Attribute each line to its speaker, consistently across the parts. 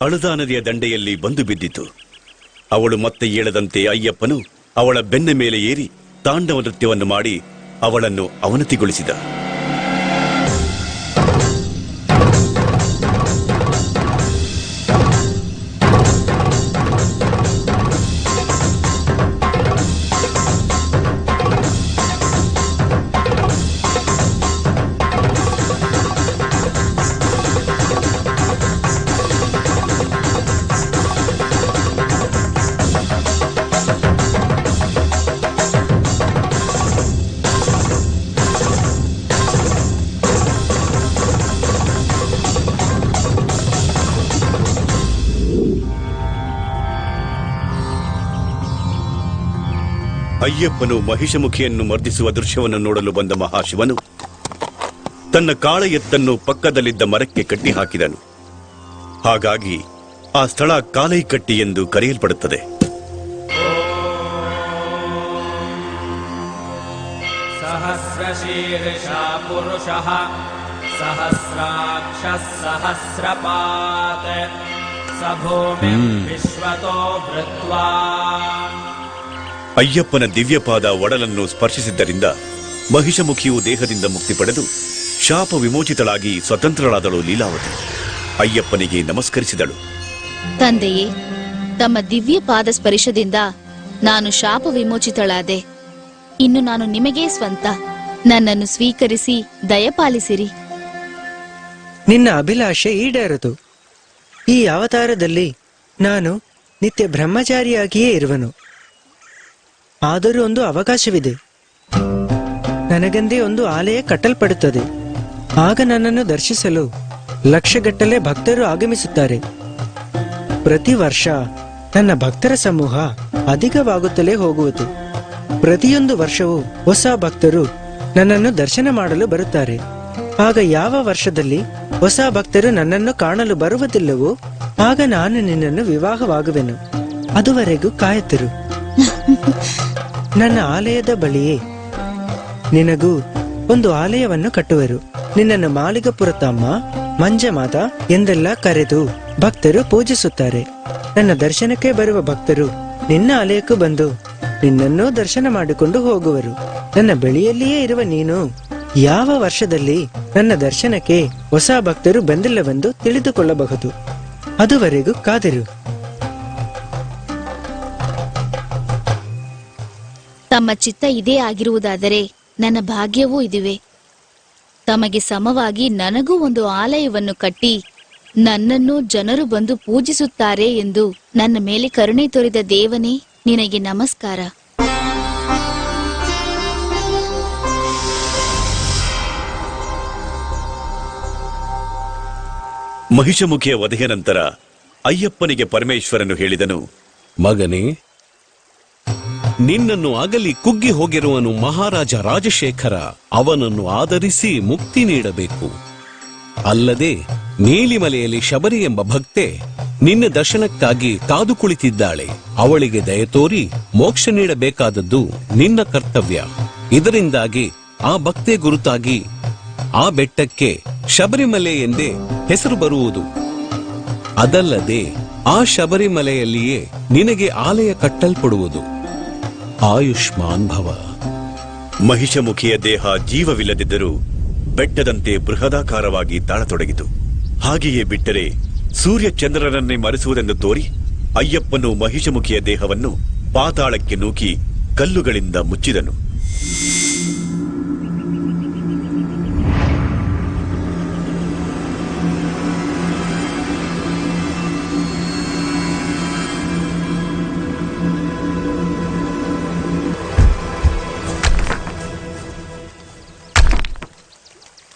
Speaker 1: ಅಳುದಾ ನದಿಯ ದಂಡೆಯಲ್ಲಿ ಬಂದು ಬಿದ್ದಿತು. ಅವಳು ಮತ್ತೆ ಏಳದಂತೆ ಅಯ್ಯಪ್ಪನು ಅವಳ ಬೆನ್ನ ಮೇಲೆ ಏರಿ ತಾಂಡವ ನೃತ್ಯವನ್ನು ಮಾಡಿ ಅವಳನ್ನು ಅವನತಿಗೊಳಿಸಿದ. ಅಯ್ಯಪ್ಪನು ಮಹಿಷಮುಖಿಯನ್ನು ಮರ್ದಿಸುವ ದೃಶ್ಯವನ್ನು ನೋಡಲು ಬಂದ ಮಹಾಶಿವನು ತನ್ನ ಕಾಳ ಎತ್ತನ್ನು ಪಕ್ಕದಲ್ಲಿದ್ದ ಮರಕ್ಕೆ ಕಟ್ಟಿ ಹಾಕಿದನು ಹಾಗಾಗಿ ಆ ಸ್ಥಳ ಕಾಲೈಕಟ್ಟಿ ಎಂದು ಕರೆಯಲ್ಪಡುತ್ತದೆ.
Speaker 2: ಸಹಸ್ರಾಕ್ಷ ಸಹಸ್ರಪಾತ್. ವಿಶ್ವತೋ
Speaker 1: ಅಯ್ಯಪ್ಪನ ದಿವ್ಯಪಾದ ಒಡಲನ್ನು ಸ್ಪರ್ಶಿಸಿದ್ದರಿಂದ ಮಹಿಷಮುಖಿಯು ದೇಹದಿಂದ ಮುಕ್ತಿ ಪಡೆದು ಶಾಪ ವಿಮೋಚಿತಳಾಗಿ ಸ್ವತಂತ್ರಳಾದಳು ಲೀಲಾವತಿ. ಅಯ್ಯಪ್ಪನಿಗೆ ನಮಸ್ಕರಿಸಿದಳು.
Speaker 3: ತಂದೆಯೇ ತಮ್ಮ ದಿವ್ಯ ಪಾದ ಸ್ಪರ್ಶದಿಂದ ನಾನು ಶಾಪ ವಿಮೋಚಿತಳಾದೆ. ಇನ್ನು ನಾನು ನಿಮಗೇ ಸ್ವಂತ. ನನ್ನನ್ನು ಸ್ವೀಕರಿಸಿ ದಯಪಾಲಿಸಿರಿ.
Speaker 4: ನಿನ್ನ ಅಭಿಲಾಷೆ ಈಡೇರದು. ಈ ಅವತಾರದಲ್ಲಿ ನಾನು ನಿತ್ಯ ಬ್ರಹ್ಮಚಾರಿಯಾಗಿಯೇ ಇರುವನು. ಆದರೂ ಒಂದು ಅವಕಾಶವಿದೆ. ನನಗೆಂದೇ ಒಂದು ಆಲಯ ಕಟ್ಟಲ್ಪಡುತ್ತದೆ. ಆಗ ನನ್ನನ್ನು ದರ್ಶಿಸಲು ಲಕ್ಷಗಟ್ಟಲೆ ಭಕ್ತರು ಆಗಮಿಸುತ್ತಾರೆ. ಪ್ರತಿ ವರ್ಷ ನನ್ನ ಭಕ್ತರ ಸಮೂಹ ಅಧಿಕವಾಗುತ್ತಲೇ ಹೋಗುವುದು. ಪ್ರತಿಯೊಂದು ವರ್ಷವೂ ಹೊಸ ಭಕ್ತರು ನನ್ನನ್ನು ದರ್ಶನ ಮಾಡಲು ಬರುತ್ತಾರೆ. ಆಗ ಯಾವ ವರ್ಷದಲ್ಲಿ ಹೊಸ ಭಕ್ತರು ನನ್ನನ್ನು ಕಾಣಲು ಬರುವುದಿಲ್ಲವೋ, ಆಗ ನಾನು ನಿನ್ನನ್ನು ವಿವಾಹವಾಗುವೆನು. ಅದುವರೆಗೂ ಕಾಯುತ್ತಿರು. ನನ್ನ ಆಲಯದ ಬಳಿಯೇ ನಿನಗೂ ಒಂದು ಆಲಯವನ್ನು ಕಟ್ಟುವರು. ನಿನ್ನನ್ನು ಮಾಲಿಗಪುರ ತಮ್ಮ ಮಂಜಮಾತ ಎಂದೆಲ್ಲ ಕರೆದು ಭಕ್ತರು ಪೂಜಿಸುತ್ತಾರೆ. ನನ್ನ ದರ್ಶನಕ್ಕೆ ಬರುವ ಭಕ್ತರು ನಿನ್ನ ಆಲಯಕ್ಕೂ ಬಂದು ನಿನ್ನನ್ನು ದರ್ಶನ ಮಾಡಿಕೊಂಡು ಹೋಗುವರು. ನನ್ನ ಬೆಳೆಯಲ್ಲಿಯೇ ಇರುವ ನೀನು ಯಾವ ವರ್ಷದಲ್ಲಿ ನನ್ನ ದರ್ಶನಕ್ಕೆ ಹೊಸ ಭಕ್ತರು ಬಂದಿಲ್ಲವೆಂದು ತಿಳಿದುಕೊಳ್ಳಬಹುದು. ಅದುವರೆಗೂ ಕಾದಿರು.
Speaker 3: ತಮ್ಮ ಚಿತ್ತ ಇದೇ ಆಗಿರುವುದಾದರೆ ನನ್ನ ಭಾಗ್ಯವೂ ಇದುವೆ. ತಮಗೆ ಸಮವಾಗಿ ನನಗೂ ಒಂದು ಆಲಯವನ್ನು ಕಟ್ಟಿ ನನ್ನನ್ನು ಜನರು ಬಂದು ಪೂಜಿಸುತ್ತಾರೆ ಎಂದು ನನ್ನ ಮೇಲೆ ಕರುಣೆ ತೋರಿದ ದೇವನೇ ನಿನಗೆ ನಮಸ್ಕಾರ.
Speaker 1: ಮಹಿಷಮುಖಿಯ ವಧೆಯ ನಂತರ ಅಯ್ಯಪ್ಪನಿಗೆ ಪರಮೇಶ್ವರನು ಹೇಳಿದನು
Speaker 5: ಮಗನೇ ನಿನ್ನನ್ನು ಅಗಲಿ ಕುಗ್ಗಿ ಹೋಗಿರುವನು ಮಹಾರಾಜ ರಾಜಶೇಖರ. ಅವನನ್ನು ಆದರಿಸಿ ಮುಕ್ತಿ ನೀಡಬೇಕು. ಅಲ್ಲದೆ ನೀಲಿಮಲೆಯಲ್ಲಿ ಶಬರಿ ಎಂಬ ಭಕ್ತೆ ನಿನ್ನ ದರ್ಶನಕ್ಕಾಗಿ ಕಾದು ಕುಳಿತಿದ್ದಾಳೆ. ಅವಳಿಗೆ ದಯ ತೋರಿ ಮೋಕ್ಷ ನೀಡಬೇಕಾದದ್ದು ನಿನ್ನ ಕರ್ತವ್ಯ. ಇದರಿಂದಾಗಿ ಆ ಭಕ್ತೆ ಗುರುತಾಗಿ ಆ ಬೆಟ್ಟಕ್ಕೆ ಶಬರಿಮಲೆ ಎಂದೇ ಹೆಸರು ಬರುವುದು. ಅದಲ್ಲದೆ ಆ ಶಬರಿಮಲೆಯಲ್ಲಿಯೇ ನಿನಗೆ ಆಲಯ ಕಟ್ಟಲ್ಪಡುವುದು. ಆಯುಷ್ಮಾನ್ ಭವ.
Speaker 1: ಮಹಿಷಮುಖಿಯ ದೇಹ ಜೀವವಿಲ್ಲದಿದ್ದರೂ ಬೆಟ್ಟದಂತೆ ಬೃಹದಾಕಾರವಾಗಿ ತಾಳತೊಡಗಿತು. ಹಾಗೆಯೇ ಬಿಟ್ಟರೆ ಸೂರ್ಯ ಚಂದ್ರನನ್ನೇ ಮರೆಸುವುದೆಂದು ತೋರಿ ಅಯ್ಯಪ್ಪನು ಮಹಿಷಮುಖಿಯ ದೇಹವನ್ನು ಪಾತಾಳಕ್ಕೆ ನೂಕಿ ಕಲ್ಲುಗಳಿಂದ ಮುಚ್ಚಿದನು.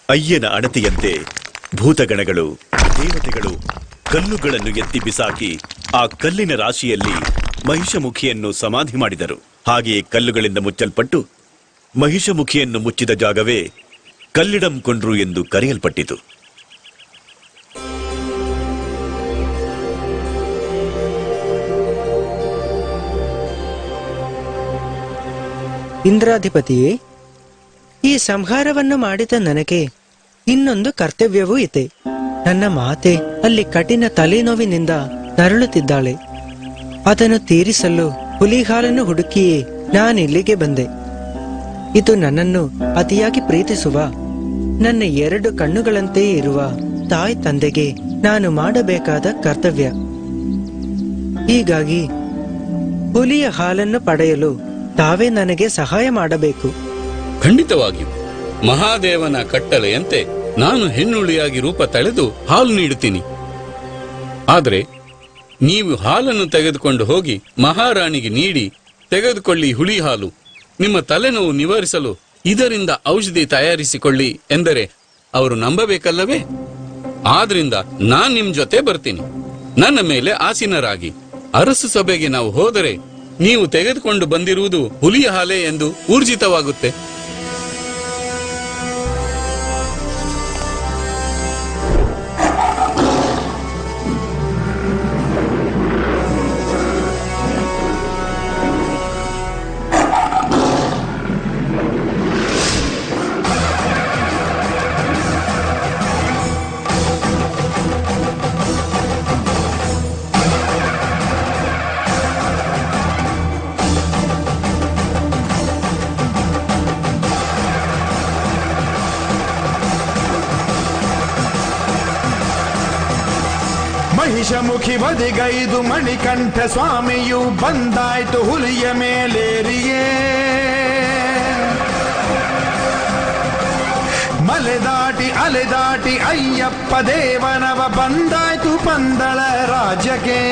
Speaker 1: ಅಯ್ಯನ ಅಣತಿಯಂತೆ ಭೂತಗಣಗಳು, ದೇವತೆಗಳು ಕಲ್ಲುಗಳನ್ನು ಎತ್ತಿ ಬಿಸಾಕಿ ಆ ಕಲ್ಲಿನ ರಾಶಿಯಲ್ಲಿ ಮಹಿಷಮುಖಿಯನ್ನು ಸಮಾಧಿ ಮಾಡಿದರು. ಹಾಗೆಯೇ ಕಲ್ಲುಗಳಿಂದ ಮುಚ್ಚಲ್ಪಟ್ಟು ಮಹಿಷಮುಖಿಯನ್ನು ಮುಚ್ಚಿದ ಜಾಗವೇ ಕಲ್ಲಿಡಂ ಕೊಂಡ್ರು ಎಂದು ಕರೆಯಲ್ಪಟ್ಟಿತು.
Speaker 4: ಇಂದ್ರಾಧಿಪತಿಯೇ ಈ ಸಂಹಾರವನ್ನು ಮಾಡಿದ ನನಗೆ ಇನ್ನೊಂದು ಕರ್ತವ್ಯವೂ ಇದೆ. ನನ್ನ ಮಾತೆ ಅಲ್ಲಿ ಕಠಿಣ ತಲೆನೋವಿನಿಂದ ನರಳುತ್ತಿದ್ದಾಳೆ. ಅದನ್ನು ತೀರಿಸಲು ಹುಲಿಹಾಲನ್ನು ಹುಡುಕಿಯೇ ನಾನಿಲ್ಲಿಗೆ ಬಂದೆ. ಇದು ನನ್ನನ್ನು ಅತಿಯಾಗಿ ಪ್ರೀತಿಸುವ, ನನ್ನ ಎರಡು ಕಣ್ಣುಗಳಂತೆಯೇ ಇರುವ ತಾಯಿ ತಂದೆಗೆ ನಾನು ಮಾಡಬೇಕಾದ ಕರ್ತವ್ಯ. ಹೀಗಾಗಿ ಹುಲಿಯ ಹಾಲನ್ನು ಪಡೆಯಲು ತಾವೇ ನನಗೆ ಸಹಾಯ ಮಾಡಬೇಕು.
Speaker 6: ಖಂಡಿತವಾಗಿಯೂ. ಮಹಾದೇವನ ಕಟ್ಟಲೆಯಂತೆ ನಾನು ಹೆಣ್ಣುಳಿಯಾಗಿ ರೂಪ ತಳೆದು ಹಾಲು ನೀಡುತ್ತೀನಿ. ಆದರೆ ನೀವು ಹಾಲನ್ನು ತೆಗೆದುಕೊಂಡು ಹೋಗಿ ಮಹಾರಾಣಿಗೆ ನೀಡಿ ತೆಗೆದುಕೊಳ್ಳಿ ಹುಳಿ ಹಾಲು ನಿಮ್ಮ ತಲೆನೋವು ನಿವಾರಿಸಲು ಇದರಿಂದ ಔಷಧಿ ತಯಾರಿಸಿಕೊಳ್ಳಿ ಎಂದರೆ ಅವರು ನಂಬಬೇಕಲ್ಲವೇ? ಆದ್ರಿಂದ ನಾನ್ ನಿಮ್ ಜೊತೆ ಬರ್ತೀನಿ. ನನ್ನ ಮೇಲೆ ಆಸೀನರಾಗಿ. ಅರಸು ಸಭೆಗೆ ನಾವು ಹೋದರೆ ನೀವು ತೆಗೆದುಕೊಂಡು ಬಂದಿರುವುದು ಹುಲಿಯ ಹಾಲೆ ಎಂದು ಊರ್ಜಿತವಾಗುತ್ತೆ.
Speaker 7: ಮಹಿಷಮುಖಿ ಬದಿಗೈದು ಮಣಿಕಂಠ ಸ್ವಾಮಿಯು ಬಂದಾಯ್ತು ಹುಲಿಯ ಮೇಲೇರಿಯೇ. ಮಲೆದಾಟಿ ಅಲೆದಾಟಿ ಅಲೆ ದಾಟಿ ಅಯ್ಯಪ್ಪ ದೇವನವ ಬಂದಾಯ್ತು ಪಂದಳ ರಾಜಗೆ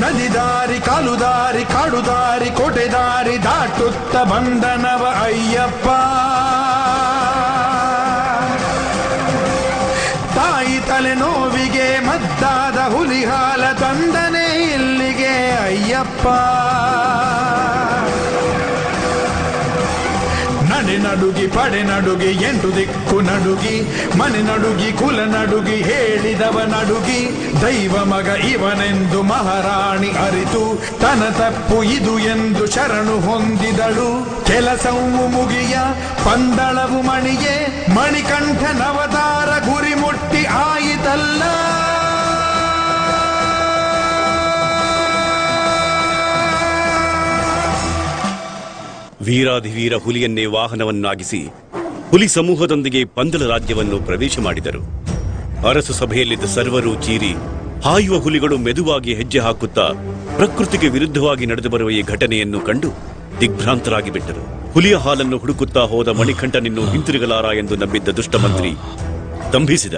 Speaker 7: ನದಿ ದಾರಿ, ಕಾಲು ದಾರಿ, ಕಾಡು ದಾರಿ, ಕೋಟೆ ದಾರಿ ದಾಟುತ್ತ ಬಂದನವ ಅಯ್ಯಪ್ಪ. ತಲೆನೋವಿಗೆ ಮದ್ದಾದ ಹುಲಿಹಾಲ ತಂದನೆ ಇಲ್ಲಿಗೆ, ಅಯ್ಯಪ್ಪ. ನಡೆ ನಡುಗಿ, ಪಡೆ ನಡುಗಿ, ಎಂಟು ದಿಕ್ಕು ನಡುಗಿ, ಮನೆ ನಡುಗಿ, ಕುಲ ನಡುಗಿ, ಹೇಳಿದವ ನಡುಗಿ, ದೈವ ಮಗ ಇವನೆಂದು ಮಹಾರಾಣಿ ಅರಿತು, ತನ ತಪ್ಪು ಇದು ಎಂದು ಶರಣು ಹೊಂದಿದಳು. ಕೆಲಸವು ಮುಗಿಯ, ಪಂದಳವು ಮಣಿಗೆ ಮಣಿಕಂಠನವತಾರ ಗುರಿ ಮುಟ್ಟಿ ಆಯಿತಲ್ಲ.
Speaker 1: ವೀರಾಧಿವೀರ ಹುಲಿಯನ್ನೇ ವಾಹನವನ್ನಾಗಿಸಿ ಹುಲಿ ಸಮೂಹದೊಂದಿಗೆ ಪಂದಳ ರಾಜ್ಯವನ್ನು ಪ್ರವೇಶ ಮಾಡಿದರು. ಅರಸು ಸಭೆಯಲ್ಲಿದ್ದ ಸರ್ವರು ಚೀರಿ ಹಾಯುವ ಹುಲಿಗಳು ಮೆದುವಾಗಿ ಹೆಜ್ಜೆ ಹಾಕುತ್ತಾ ಪ್ರಕೃತಿಗೆ ವಿರುದ್ಧವಾಗಿ ನಡೆದು ಬರುವ ಈ ಘಟನೆಯನ್ನು ಕಂಡು ದಿಗ್ಭ್ರಾಂತರಾಗಿ ಬಿಟ್ಟರು. ಹುಲಿಯ ಹಾಲನ್ನು ಹುಡುಕುತ್ತಾ ಹೋದ ಮಣಿಕಂಠನಿನ್ನು ಹಿಂತಿರುಗಲಾರ ಎಂದು ನಂಬಿದ್ದ ದುಷ್ಟಮಂತ್ರಿ ದಂಭಿಸಿದ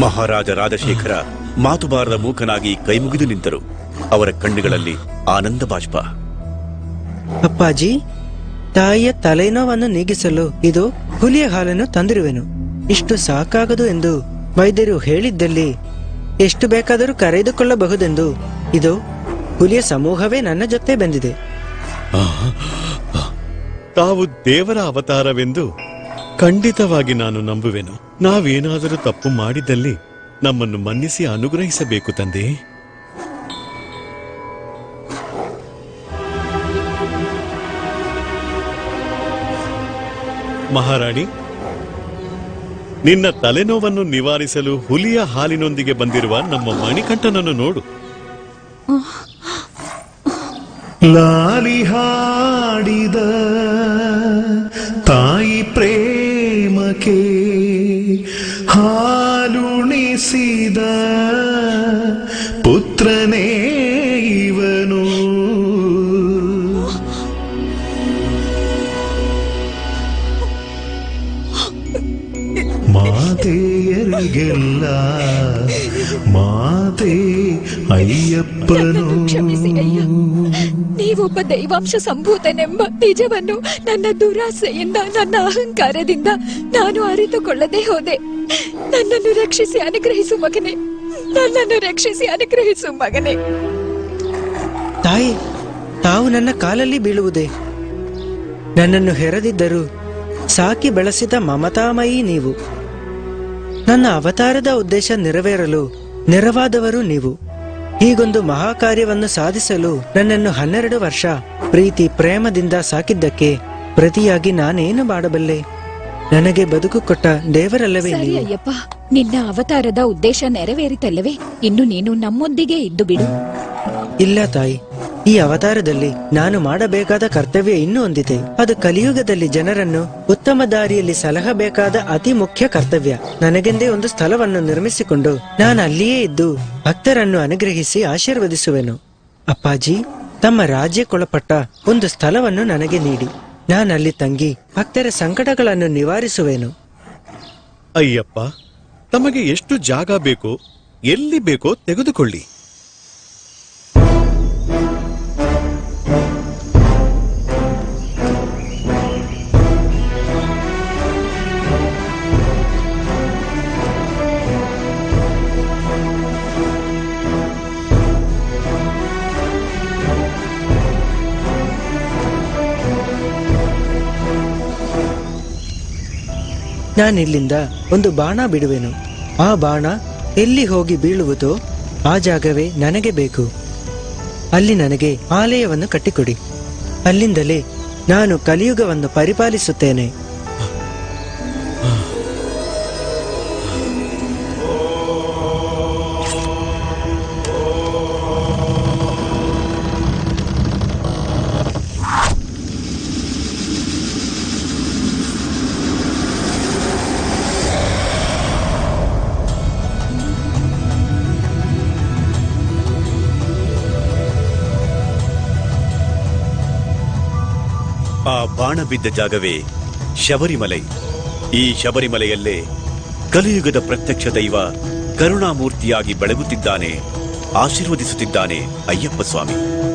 Speaker 1: ಮಹಾರಾಜ ರಾಜಶೇಖರ ಮಾತು ಬಾರದ ಮೂಕನಾಗಿ ಕೈಮುಗಿದು ನಿಂತರು. ಅವರ ಕಣ್ಣುಗಳಲ್ಲಿ ಆನಂದ ಬಾಷ್ಪ.
Speaker 4: ಅಪ್ಪಾಜಿ ತಾಯಿಯ ತಲೆನೋವನ್ನು ನೀಗಿಸಲು ಇದು ಹುಲಿಯ ಹಾಲನ್ನು ತಂದಿರುವೆನು. ಇಷ್ಟು ಸಾಕಾಗದು ಎಂದು ವೈದ್ಯರು ಹೇಳಿದ್ದಲ್ಲಿ ಎಷ್ಟು ಬೇಕಾದರೂ ಕರೆದುಕೊಳ್ಳಬಹುದೆಂದು ಇದು ಹುಲಿಯ ಸಮೂಹವೇ ನನ್ನ ಜೊತೆ ಬಂದಿದೆ.
Speaker 8: ತಾವು ದೇವರ ಅವತಾರವೆಂದು ಖಂಡಿತವಾಗಿ ನಾನು ನಂಬುವೆನು. ನಾವೇನಾದರೂ ತಪ್ಪು ಮಾಡಿದಲ್ಲಿ ನಮ್ಮನ್ನು ಮನ್ನಿಸಿ ಅನುಗ್ರಹಿಸಬೇಕು ತಂದೆ. ಮಹಾರಾಣಿ, ನಿನ್ನ ತಲೆನೋವನ್ನು ನಿವಾರಿಸಲು ಹುಲಿಯ ಹಾಲಿನೊಂದಿಗೆ ಬಂದಿರುವ ನಮ್ಮ ಮಣಿಕಂಠನನ್ನು ನೋಡು.
Speaker 7: ಲಾಲಿ ಹಾಡಿದ ತಾಯಿ ಪ್ರೇಮಕ್ಕೆ ಹಾಲುಣಿಸಿದ ಪುತ್ರನೇ ಇವನು ಮಾತೆಯರಿಗೆಲ್ಲ ಮಾತೆ ಅಯ್ಯಪ್ಪನು
Speaker 9: ಕ್ಷಮಿಸಿ ಅಯ್ಯ ನೀವೊಬ್ಬ ದೈವಾಂಶ ಸಂಭೂತನೆಂಬ ನಿಜವನ್ನು ನನ್ನ ದುರಾಸೆಯಿಂದ, ನನ್ನ ಅಹಂಕಾರದಿಂದ ನಾನು ಅರಿತುಕೊಳ್ಳದೆ ಹೋದೆ. ನನ್ನನ್ನು ರಕ್ಷಿಸಿ ಅನುಗ್ರಹಿಸು ಮಗನೇ. ನನ್ನನ್ನು ರಕ್ಷಿಸಿ ಅನುಗ್ರಹಿಸು ಮಗನೇ.
Speaker 4: ತಾಯಿ, ತಾವು ನನ್ನ ಕಾಲಲ್ಲಿ ಬೀಳುವುದೇ? ನನ್ನನ್ನು ಹೆರದಿದ್ದರೂ ಸಾಕಿ ಬೆಳೆಸಿದ ಮಮತಾಮಯಿ ನೀವು. ನನ್ನ ಅವತಾರದ ಉದ್ದೇಶ ನೆರವೇರಲು ನೆರವಾದವರು ನೀವು. ಹೀಗೊಂದು ಮಹಾಕಾರ್ಯವನ್ನು ಸಾಧಿಸಲು ನನ್ನನ್ನು ಹನ್ನೆರಡು ವರ್ಷ ಪ್ರೀತಿ ಪ್ರೇಮದಿಂದ ಸಾಕಿದ್ದಕ್ಕೆ ಪ್ರತಿಯಾಗಿ ನಾನೇನು ಮಾಡಬಲ್ಲೆ? ನನಗೆ ಬದುಕು ಕೊಟ್ಟ ದೇವರಲ್ಲವೇ
Speaker 9: ಸರಿ
Speaker 4: ನೀವು?
Speaker 9: ಅಯ್ಯಪ್ಪ ನಿನ್ನ ಅವತಾರದ ಉದ್ದೇಶ ನೆರವೇರಿತಲ್ಲವೇ? ಇನ್ನು ನೀನು ನಮ್ಮೊಂದಿಗೆ ಇದ್ದು ಬಿಡು.
Speaker 4: ಇಲ್ಲ ತಾಯಿ. ಈ ಅವತಾರದಲ್ಲಿ ನಾನು ಮಾಡಬೇಕಾದ ಕರ್ತವ್ಯ ಇನ್ನೂ ಒಂದಿದೆ. ಅದು ಕಲಿಯುಗದಲ್ಲಿ ಜನರನ್ನು ಉತ್ತಮ ದಾರಿಯಲ್ಲಿ ಸಲಹಬೇಕಾದ ಅತಿ ಮುಖ್ಯ ಕರ್ತವ್ಯ. ನನಗೆಂದೇ ಒಂದು ಸ್ಥಳವನ್ನು ನಿರ್ಮಿಸಿಕೊಂಡು ನಾನು ಅಲ್ಲಿಯೇ ಇದ್ದು ಭಕ್ತರನ್ನು ಅನುಗ್ರಹಿಸಿ ಆಶೀರ್ವದಿಸುವೆನು. ಅಪ್ಪಾಜಿ, ತಮ್ಮ ರಾಜ್ಯಕ್ಕೊಳಪಟ್ಟ ಒಂದು ಸ್ಥಳವನ್ನು ನನಗೆ ನೀಡಿ. ನಾನಲ್ಲಿ ತಂಗಿ ಭಕ್ತರ ಸಂಕಟಗಳನ್ನು ನಿವಾರಿಸುವೆನು.
Speaker 8: ಅಯ್ಯಪ್ಪ, ತಮಗೆ ಎಷ್ಟು ಜಾಗ ಬೇಕೋ, ಎಲ್ಲಿ ಬೇಕೋ ತೆಗೆದುಕೊಳ್ಳಿ.
Speaker 4: ನಾನಿಲ್ಲಿಂದ ಒಂದು ಬಾಣ ಬಿಡುವೆನು. ಆ ಬಾಣ ಎಲ್ಲಿ ಹೋಗಿ ಬೀಳುವುದೋ ಆ ಜಾಗವೇ ನನಗೆ ಬೇಕು. ಅಲ್ಲಿ ನನಗೆ ಆಲಯವನ್ನು ಕಟ್ಟಿಕೊಡಿ. ಅಲ್ಲಿಂದಲೇ ನಾನು ಕಲಿಯುಗವನ್ನು ಪರಿಪಾಲಿಸುತ್ತೇನೆ.
Speaker 1: ಬಾಣ ಬಿದ್ದ ಜಾಗವೇ ಶಬರಿಮಲೈ. ಈ ಶಬರಿಮಲೆಯಲ್ಲೇ ಕಲಿಯುಗದ ಪ್ರತ್ಯಕ್ಷ ದೈವ ಕರುಣಾಮೂರ್ತಿಯಾಗಿ ಬೆಳಗುತ್ತಿದ್ದಾನೆ ಆಶೀರ್ವದಿಸುತ್ತಿದ್ದಾನೆ ಅಯ್ಯಪ್ಪ ಸ್ವಾಮಿ